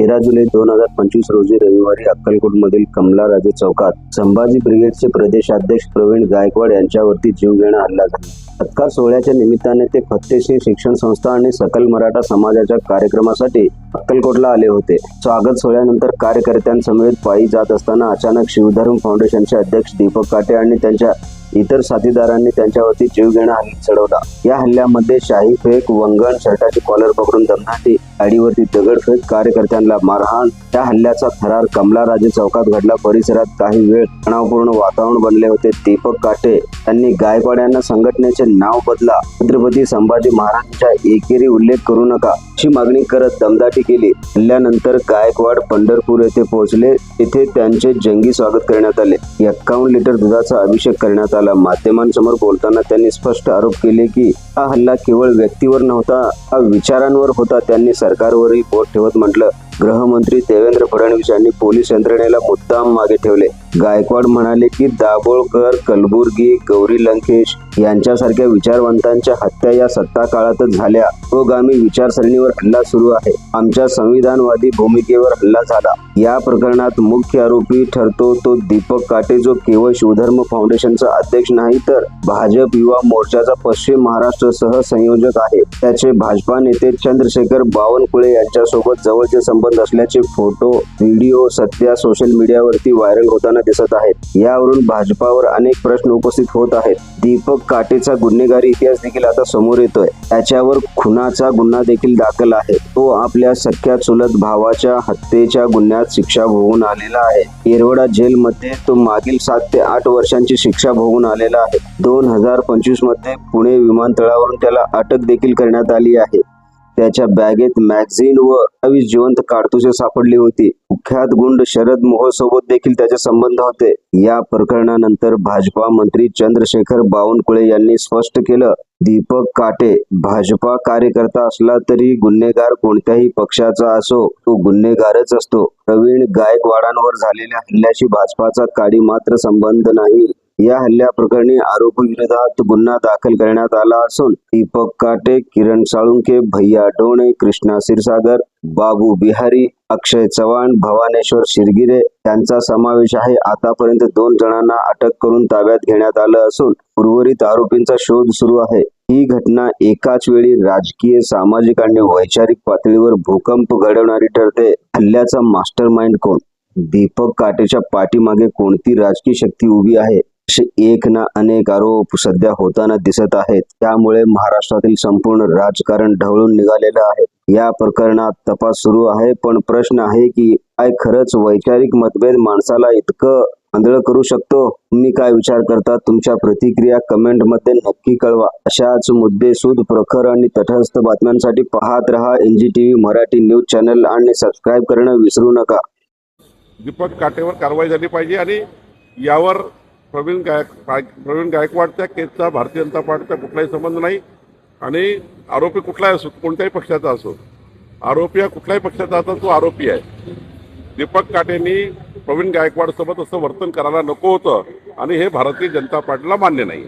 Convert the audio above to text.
तेरा जुलै दोन हजार पंचवीस रोजी रविवारी अक्कलकोटमधील कमलाराजे चौकात संभाजी ब्रिगेडचे प्रदेशाध्यक्ष प्रवीण गायकवाड यांच्यावरती जीवघेणा हल्ला झाला. सत्कार सोहळ्याच्या निमित्ताने ते फत्तेशी शिक्षण संस्था आणि सकल मराठा समाजाच्या कार्यक्रमासाठी अक्कलकोटला आले होते. स्वागत सोहळ्यानंतर कार्यकर्त्यांसमवेत पायी जात असताना अचानक शिवधर्म फाउंडेशनचे अध्यक्ष दीपक काटे आणि त्यांच्या इतर साथीदारांनी त्यांच्यावरती जीवघेणा हल्ला चढवला या हल्ल्यामध्ये शाही फेक वंगण शर्टाची कॉलर पकडून दमदाटी गाडीवरती दगडफेक कार्यकर्त्यांना मारहाण. त्या हल्ल्याचा थरार कमलाराजे चौकात घडला. परिसरात काही वेळ तणावपूर्ण वातावरण बनले होते. दीपक काटे त्यांनी गायकवाड यांना संघटनेचे नाव बदला. छत्रपती संभाजी महाराजांच्या एकेरी उल्लेख करू नका अशी मागणी करत दमदाटी केली. हल्ल्यानंतर गायकवाड पंढरपूर येथे पोहोचले. तिथे त्यांचे जंगी स्वागत करण्यात आले. एक्कावन्न लिटर दुधाचा अभिषेक करण्यात आला. माध्यमांसमोर बोलताना त्यांनी स्पष्ट आरोप केले की हा हल्ला केवळ व्यक्तीवर नव्हता हा विचारांवर होता. त्यांनी सरकारवरही बोट ठेवत म्हटलं गृहमंत्री देवेंद्र फडणवीस यांनी पोलीस यंत्रणेला मुद्दाम मागे ठेवले. गायकवाड म्हणाले की दाभोळकर कलबुर्गी गौरी लंकेश यांच्यासारख्या विचारवंतांच्या हत्या या सत्ता काळातच झाल्या. पुरोगामी विचारसरणीवर हल्ला सुरू आहे. आमच्या संविधानवादी भूमिकेवर हल्ला झाला. या प्रकरणात मुख्य आरोपी ठरतो तो दीपक काटे जो केवळ शिवधर्म फाउंडेशनचा अध्यक्ष नाही तर भाजप युवा मोर्चाचा पश्चिम महाराष्ट्र सह संयोजक आहे. त्याचे भाजपा नेते चंद्रशेखर बावनकुळे यांच्यासोबत जवळचे संबंध असल्याचे फोटो व्हिडिओ सध्या सोशल मीडियावरती व्हायरल होताना दिसत आहेत. यावरून भाजपावर अनेक प्रश्न उपस्थित होत आहेत. दीपक काटेचा गुन्हेगारी इतिहास देखील आता समोर येतोय. त्याच्यावर खुनाचा गुन्हा देखील दाखल आहे. तो आपल्या सख्या चुलत भावाच्या हत्येच्या गुन्ह्यात शिक्षा भोगून आलेला आहे. येरवडा जेलमध्ये तो मागील सात ते आठ वर्षांची शिक्षा भोगून आलेला आहे. दोन हजार पंचवीसमध्ये पुणे विमानतळावरून त्याला अटक देखील करण्यात आली आहे. त्याच्या बॅगेत मॅगझिन व अठ्ठावीस जिवंत काडतुसे सापडली होती. कुख्यात गुंड शरद मोहोळ सोबत देखील त्याचे संबंध होते. या प्रकरणानंतर भाजपा मंत्री चंद्रशेखर बावनकुळे यांनी स्पष्ट केलं दीपक काटे भाजपा कार्यकर्ता असला तरी गुन्हेगार कोणत्याही पक्षाचा असो तो गुन्हेगारच असतो. प्रवीण गायकवाडांवर झालेल्या हल्ल्याशी भाजपाचा काडी मात्र संबंध नाही. या हल्ल्या प्रकरणी आरोपी विरोधात गुन्हा दाखल करण्यात आला असून दीपक काटे किरण साळुंके भैया डोणे कृष्णा क्षीरसागर बाबू बिहारी अक्षय चव्हाण भवानेश्वर शिरगिरे यांचा समावेश आहे. आतापर्यंत दोन जणांना अटक करून ताब्यात घेण्यात आलं असून उर्वरित आरोपींचा शोध सुरू आहे. ही घटना एकाच वेळी राजकीय सामाजिक आणि वैचारिक पातळीवर भूकंप घडवणारी ठरते. हल्ल्याचा मास्टर माइंड कोण? दीपक काटेच्या पाठीमागे कोणती राजकीय शक्ती उभी आहे? असे एक ना अनेक आरोप सध्या होताना दिसत आहेत. त्यामुळे महाराष्ट्रातील संपूर्ण राजकारण ढवळून निघालेलं आहे. या प्रकरणात तपास सुरू आहे पण प्रश्न आहे की काय खरंच वैचारिक मतभेद माणसाला इतकं आंधळ करू शकतो. तुम्ही काय विचार करता? तुमच्या प्रतिक्रिया कमेंटमध्ये नक्की कळवा. अशाच मुद्देसूद प्रखर आणि तटस्थ बातम्यांसाठी पाहत रहा एनजीटीव्ही मराठी न्यूज चॅनल आणि सबस्क्राईब करणं विसरू नका. दीपक काटेवर कारवाई झाली पाहिजे आणि यावर प्रवीण गायक प्रवीण गायकवाडच्या केसचा भारतीय जनता पार्टीचा कुठलाही संबंध नाही आणि आरोपी कुठलाही असो कोणत्याही पक्षाचा असो. आरोपी हा कुठल्याही पक्षाचा असो तो आरोपी आहे. दीपक काटेंनी प्रवीण गायकवाडसोबत असं वर्तन करायला नको होतं आणि हे भारतीय जनता पार्टीला मान्य नाही.